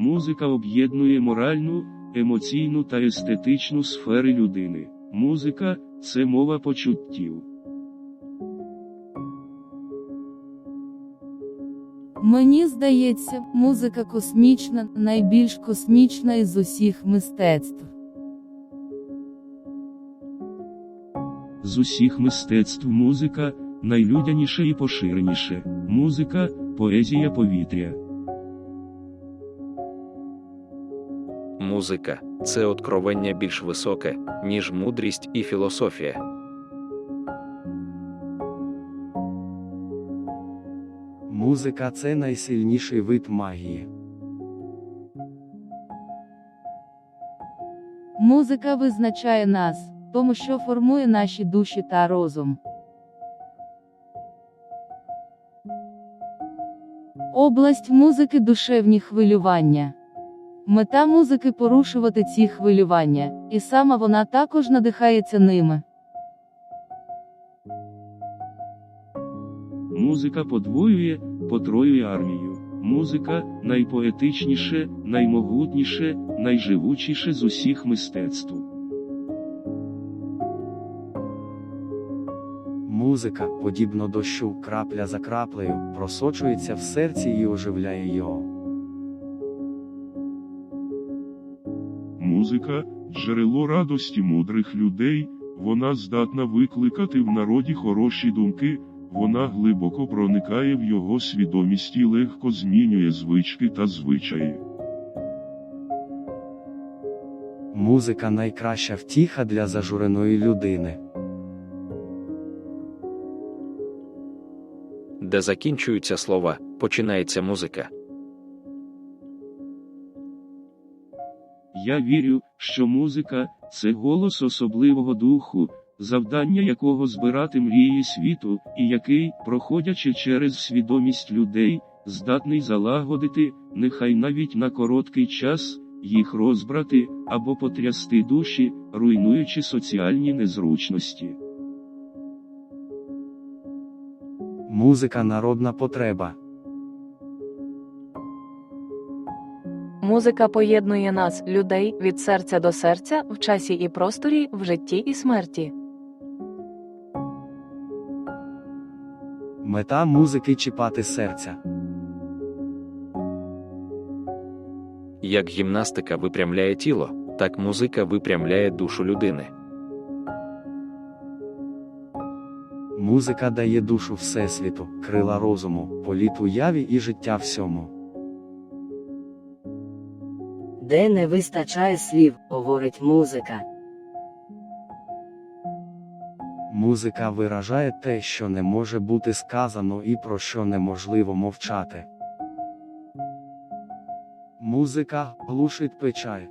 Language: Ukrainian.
Музика об'єднує моральну, емоційну та естетичну сфери людини. Музика це мова почуттів. Мені здається, музика космічна, найбільш космічна із усіх мистецтв. З усіх мистецтв музика найлюдяніше і поширеніше. Музика поезія повітря. Музика це откровення більш високе, ніж мудрість і філософія. Музика це найсильніший вид магії. Музика визначає нас, тому що формує наші душі та розум. Область музики душевні хвилювання. Мета музики порушувати ці хвилювання, і сама вона також надихається ними. Музика подвоює, потроює армію. Музика найпоетичніше, наймогутніше, найживучіше з усіх мистецтв. Музика, подібно дощу, крапля за краплею, просочується в серці і оживляє його. Музика джерело радості мудрих людей, вона здатна викликати в народі хороші думки, вона глибоко проникає в його свідомість і легко змінює звички та звичаї. Музика найкраща втіха для зажуреної людини. Де закінчуються слова, починається музика. Я вірю, що музика це голос особливого духу, завдання якого збирати мрії світу, і який, проходячи через свідомість людей, здатний залагодити, нехай навіть на короткий час, їх розбрати або потрясти душі, руйнуючи соціальні незручності. Музика народна потреба. Музика поєднує нас, людей, від серця до серця, в часі і просторі, в житті і смерті. Мета музики чіпати серця. Як гімнастика випрямляє тіло, так музика випрямляє душу людини. Музика дає душу Всесвіту, крила розуму, політ уяві і життя всьому. Де не вистачає слів, говорить музика. Музика виражає те, що не може бути сказано і про що неможливо мовчати. Музика глушить печаль.